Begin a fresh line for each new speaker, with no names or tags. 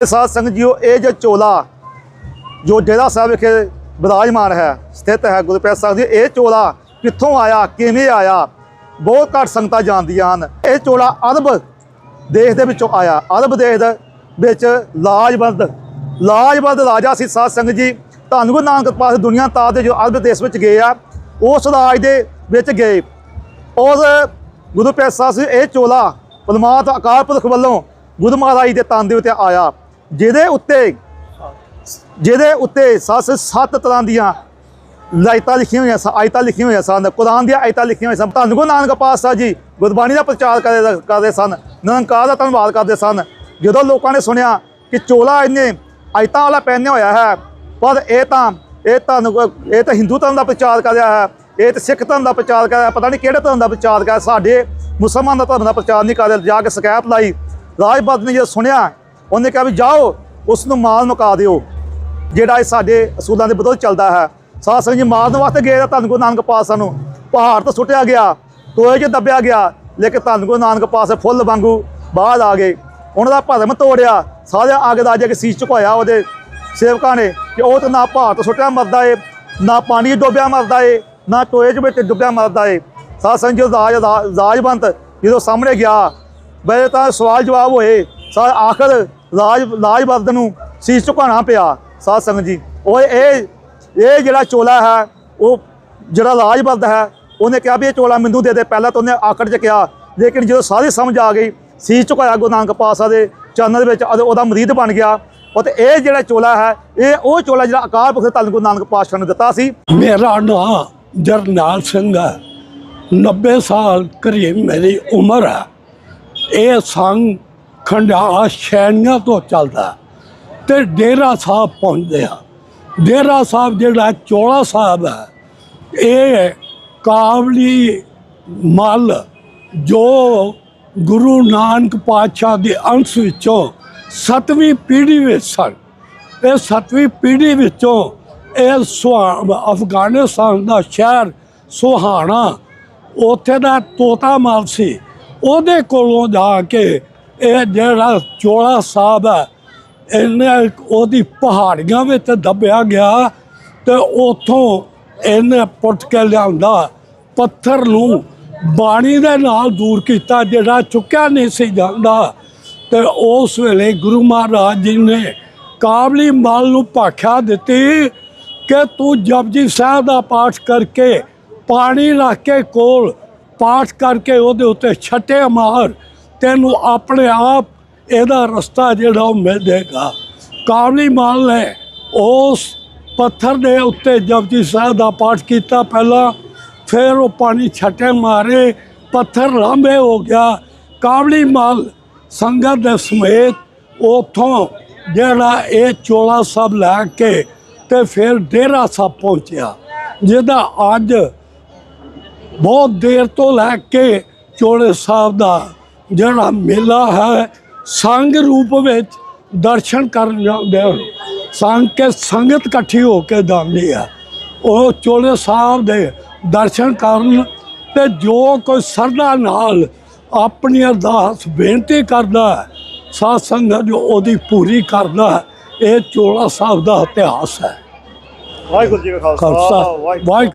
ਸਾਧ ਸੰਗਤ ਜੀਓ, ਇਹ ਜੋ ਚੋਲਾ, ਜੋ ਡੇਰਾ ਸਾਹਿਬ ਵਿਖੇ ਵਿਰਾਜਮਾਨ ਹੈ, ਸਥਿਤ ਹੈ, ਗੁਰੂ ਪਿਆਰੇ ਸਾਹਿਬ ਜੀ ਇਹ ਚੋਲਾ ਕਿੱਥੋਂ ਆਇਆ, ਕਿਵੇਂ ਆਇਆ? ਬਹੁਤ ਘੱਟ ਸੰਗਤਾਂ ਜਾਣਦੀਆਂ ਹਨ। ਇਹ ਚੋਲਾ ਅਰਬ ਦੇਸ਼ ਦੇ ਵਿੱਚੋਂ ਆਇਆ। ਅਰਬ ਦੇਸ਼ ਦੇ ਵਿੱਚ ਲਾਜਵੰਦ ਲਾਜਵੰਦ ਰਾਜਾ ਸੀ ਸਾਧ ਸੰਗਤ ਜੀ। ਧੰਨ ਗੁਰੂ ਨਾਨਕ ਪਾਸ ਦੁਨੀਆ ਤਾਰ ਦੇ ਜੋ ਅਰਬ ਦੇਸ਼ ਵਿੱਚ ਗਏ ਆ, ਉਸ ਰਾਜ ਦੇ ਵਿੱਚ ਗਏ। ਉਸ ਗੁਰੂ ਪਿਆਰੇ ਸਾਹਿਬ ਜੀ, ਇਹ ਚੋਲਾ ਪਰਮਾਤਮਾ ਅਕਾਲ ਪੁਰਖ ਵੱਲੋਂ ਗੁਰੂ ਮਹਾਰਾਜ ਦੇ ਤਨ ਦੇ ਉੱਤੇ ਆਇਆ। ਜਿਹਦੇ ਉੱਤੇ ਜਿਹਦੇ ਉੱਤੇ ਸੱਸ ਸੱਤ ਤਰ੍ਹਾਂ ਦੀਆਂ ਲਾਇਤਾਂ ਲਿਖੀਆਂ ਹੋਈਆਂ ਸਨ ਆਇਤਾਂ ਲਿਖੀਆਂ ਹੋਈਆਂ ਸਨ, ਕੁਰਾਨ ਦੀਆਂ ਆਇਤਾਂ ਲਿਖੀਆਂ ਹੋਈਆਂ ਸਨ। ਧੰਨ ਗੁਰੂ ਨਾਨਕ ਪਾਤਸ਼ਾਹ ਜੀ ਗੁਰਬਾਣੀ ਦਾ ਪ੍ਰਚਾਰ ਕਰਦੇ ਕਰਦੇ ਸਨ, ਨਿਰੰਕਾਰ ਦਾ ਧੰਨਵਾਦ ਕਰਦੇ ਸਨ। ਜਦੋਂ ਲੋਕਾਂ ਨੇ ਸੁਣਿਆ ਕਿ ਚੋਲਾ ਇਹਨੇ ਆਇਤਾਂ ਵਾਲਾ ਪਹਿਨਿਆ ਹੋਇਆ ਹੈ, ਪਰ ਇਹ ਤਾਂ ਇਹ ਤਾਂ ਇਹ ਤਾਂ ਹਿੰਦੂ ਧਰਮ ਦਾ ਪ੍ਰਚਾਰ ਕਰ ਰਿਹਾ ਹੈ, ਇਹ ਤਾਂ ਸਿੱਖ ਧਰਮ ਦਾ ਪ੍ਰਚਾਰ ਕਰ ਰਿਹਾ ਪਤਾ ਨਹੀਂ ਕਿਹੜੇ ਧਰਮ ਦਾ ਪ੍ਰਚਾਰ ਕਰ ਰਿਹਾ ਸਾਡੇ ਮੁਸਲਮਾਨ ਦਾ ਧਰਮ ਦਾ ਪ੍ਰਚਾਰ ਨਹੀਂ ਕਰ ਰਿਹਾ ਜਾ ਕੇ ਸ਼ਿਕਾਇਤ ਲਾਈ ਰਾਜਪਾਲ ਨੇ ਜਦੋਂ ਸੁਣਿਆ ਉਹਨੇ ਕਿਹਾ ਵੀ ਜਾਓ ਉਸ ਨੂੰ ਮਾਲ ਮੁਕਾ ਦਿਓ। ਜਿਹੜਾ ਇਹ ਸਾਡੇ ਅਸੂਲਾਂ ਦੇ ਵਿਰੁੱਧ ਚੱਲਦਾ ਹੈ। ਸਾਧ ਸੰਗਤ ਜੀ, ਮਾਰਨ ਵਾਸਤੇ ਗਏ ਤਾਂ ਧੰਨ ਗੁਰੂ ਨਾਨਕ ਪਾਤਸ਼ਾਹ ਨੂੰ ਪਹਾੜ ਤੋਂ ਸੁੱਟਿਆ ਗਿਆ, ਟੋਏ 'ਚ ਦੱਬਿਆ ਗਿਆ, ਲੇਕਿਨ ਧੰਨ ਗੁਰੂ ਨਾਨਕ ਪਾਤਸ਼ਾਹ ਫੁੱਲ ਵਾਂਗੂ ਬਾਹਰ ਆ ਗਏ। ਉਹਨਾਂ ਦਾ ਭਰਮ ਤੋੜਿਆ ਸਾਰੇ ਅੱਗ ਦਾ ਕੇ ਸੀਸ ਝੁਕਾਇਆ ਉਹਦੇ ਸੇਵਕਾਂ ਨੇ ਕਿ ਉਹ ਤਾਂ ਨਾ ਪਹਾੜ ਤੋਂ ਸੁੱਟਿਆ ਮਰਦਾ ਏ, ਨਾ ਪਾਣੀ 'ਚ ਡੁੱਬਿਆ ਮਰਦਾ ਏ, ਨਾ ਟੋਏ 'ਚ ਵਿੱਚ ਡੁੱਬਿਆ ਮਰਦਾ ਏ। ਸਾਧ ਸੰਗਤ ਜੀ ਰਾਜ ਰਾਜਵੰਤ ਜਦੋਂ ਸਾਹਮਣੇ ਗਿਆ ਬੜੇ ਤਾਂ ਸਵਾਲ ਜਵਾਬ ਹੋਏ ਸਾ ਆਖਰ ਰਾਜ ਰਾਜਵੰਤ ਨੂੰ ਸੀਸ ਝੁਕਾਉਣਾ ਪਿਆ, ਸਾਧ ਸੰਗਤ ਜੀ। ਉਹ ਇਹ ਇਹ ਜਿਹੜਾ ਚੋਲਾ ਹੈ, ਉਹ ਜਿਹੜਾ ਰਾਜਵੰਤ ਹੈ, ਉਹਨੇ ਕਿਹਾ ਵੀ ਇਹ ਚੋਲਾ ਮੈਨੂੰ ਦੇ ਦੇ, ਪਹਿਲਾਂ ਤਾਂ ਉਹਨੇ ਆਕੜ ਚ ਕਿਹਾ, ਲੇਕਿਨ ਜਦੋਂ ਸਾਰੀ ਸਮਝ ਆ ਗਈ, ਸੀਸ ਝੁਕਾਇਆ ਗੁਰੂ ਨਾਨਕ ਪਾਤਸ਼ਾਹ ਦੇ ਚਰਨਾਂ ਦੇ ਵਿੱਚ ਅਤੇ ਉਹਦਾ ਮਰੀਦ ਬਣ ਗਿਆ। ਅਤੇ ਇਹ ਜਿਹੜਾ ਚੋਲਾ ਹੈ, ਇਹ ਉਹ ਚੋਲਾ ਜਿਹੜਾ ਅਕਾਲ ਪੁਰਖ ਧੰਨ ਗੁਰੂ ਨਾਨਕ ਪਾਤਸ਼ਾਹ ਨੇ ਦਿੱਤਾ ਸੀ।
ਮੇਰਾ ਨਾਂ ਜਰਨੈਲ ਸਿੰਘ ਹੈ। 90 ਸਾਲ ਕਰੀਬ ਮੇਰੀ ਉਮਰ ਹੈ। ਇਹ ਸੰਗ ਖੰਡਾਲਾ ਸ਼ੈਣੀਆਂ ਤੋਂ ਚੱਲਦਾ ਤੇ ਡੇਰਾ ਸਾਹਿਬ ਪਹੁੰਚਦੇ ਆ ਡੇਰਾ ਸਾਹਿਬ ਜਿਹੜਾ ਚੋਲਾ ਸਾਹਿਬ ਹੈ, ਇਹ ਕਾਬਲੀ ਮਲ ਜੋ ਗੁਰੂ ਨਾਨਕ ਪਾਤਸ਼ਾਹ ਦੇ ਅੰਸ਼ ਵਿੱਚੋਂ ਸਤਵੀਂ ਪੀੜ੍ਹੀ ਵਿੱਚ ਸਨ। ਇਹ ਸਤਵੀਂ ਪੀੜ੍ਹੀ ਵਿੱਚੋਂ ਇਹ ਸੁਹਾ ਅਫਗਾਨਿਸਤਾਨ ਦਾ ਸ਼ਹਿਰ ਸੁਹਾਣਾ, ਉੱਥੇ ਦਾ ਤੋਤਾ ਮਾਲ ਸੀ। ਉਹਦੇ ਕੋਲੋਂ ਜਾ ਕੇ ਇਹ ਜਿਹੜਾ ਚੋਲਾ ਸਾਹਿਬ ਹੈ, ਇਹਨੇ ਉਹਦੀ ਪਹਾੜੀਆਂ ਵਿੱਚ ਦੱਬਿਆ ਗਿਆ ਤੇ ਉਥੋਂ ਇਹਨੇ ਪੁੱਟ ਕੇ ਲਿਆਂਦਾ ਪੱਥਰ ਨੂੰ ਬਾਣੀ ਦੇ ਨਾਲ ਦੂਰ ਕੀਤਾ, ਜਿਹੜਾ ਚੁੱਕਿਆ ਨਹੀਂ ਸੀ ਜਾਂਦਾ। ਤੇ ਉਸ ਵੇਲੇ ਗੁਰੂ ਮਹਾਰਾਜ ਜੀ ਨੇ ਕਾਬਲੀ ਮਾਲ ਨੂੰ ਭਾਖਿਆ ਦਿੱਤੀ ਕਿ ਤੂੰ ਜਪਜੀ ਸਾਹਿਬ ਦਾ ਪਾਠ ਕਰਕੇ ਪਾਣੀ ਰੱਖ ਕੇ ਕੋਲ, ਪਾਠ ਕਰਕੇ ਉਹਦੇ ਉੱਤੇ ਛੱਟੇ ਮਾਰ ਤੈਨੂੰ ਆਪਣੇ ਆਪ ਇਹਦਾ ਰਸਤਾ ਜਿਹੜਾ ਉਹ ਮਿਲ ਜਾਏਗਾ। ਕਾਬਲੀ ਮਾਲ ਨੇ ਉਸ ਪੱਥਰ ਦੇ ਉੱਤੇ ਜਪਜੀ ਸਾਹਿਬ ਦਾ ਪਾਠ ਕੀਤਾ ਪਹਿਲਾਂ, ਫਿਰ ਉਹ ਪਾਣੀ ਛੱਟੇ ਮਾਰੇ, ਪੱਥਰ ਲਾਂਬੇ ਹੋ ਗਿਆ। ਕਾਬਲੀ ਮਾਲ ਸੰਗਤ ਦੇ ਸਮੇਤ ਉਥੋਂ ਜਿਹੜਾ ਇਹ ਚੋਲਾ ਸਾਹਿਬ ਲੈ ਕੇ ਤੇ ਫਿਰ ਡੇਰਾ ਸਾਹਿਬ ਪਹੁੰਚਿਆ, ਜਿਹਦਾ ਅੱਜ ਬਹੁਤ ਦੇਰ ਤੋਂ ਲੈ ਕੇ ਚੋਲੇ ਸਾਹਿਬ ਦਾ ਜਿਹੜਾ ਮੇਲਾ ਹੈ ਸੰਗ ਰੂਪ ਵਿੱਚ ਦਰਸ਼ਨ ਕਰਨ ਜਾਂਦੇ ਹਨ। ਸੰਗ ਕੇ ਸੰਗਤ ਇਕੱਠੀ ਹੋ ਕੇ ਜਾਂਦੀ ਹੈ। ਉਹ ਚੋਲੇ ਸਾਹਿਬ ਦੇ ਦਰਸ਼ਨ ਕਰਨ ਤੇ ਜੋ ਕੋਈ ਸਰਦਾ ਨਾਲ ਆਪਣੀ ਅਰਦਾਸ ਬੇਨਤੀ ਕਰਦਾ ਹੈ ਸਾਧ ਸੰਗਤ ਜੋ ਉਹਦੀ ਪੂਰੀ ਕਰਦਾ ਹੈ ਇਹ ਚੋਲਾ ਸਾਹਿਬ ਦਾ ਇਤਿਹਾਸ ਹੈ।
ਵਾਹਿਗੁਰੂ ਜੀ ਕਾ
ਖਾਲਸਾ ਵਾਹਿਗੁਰੂ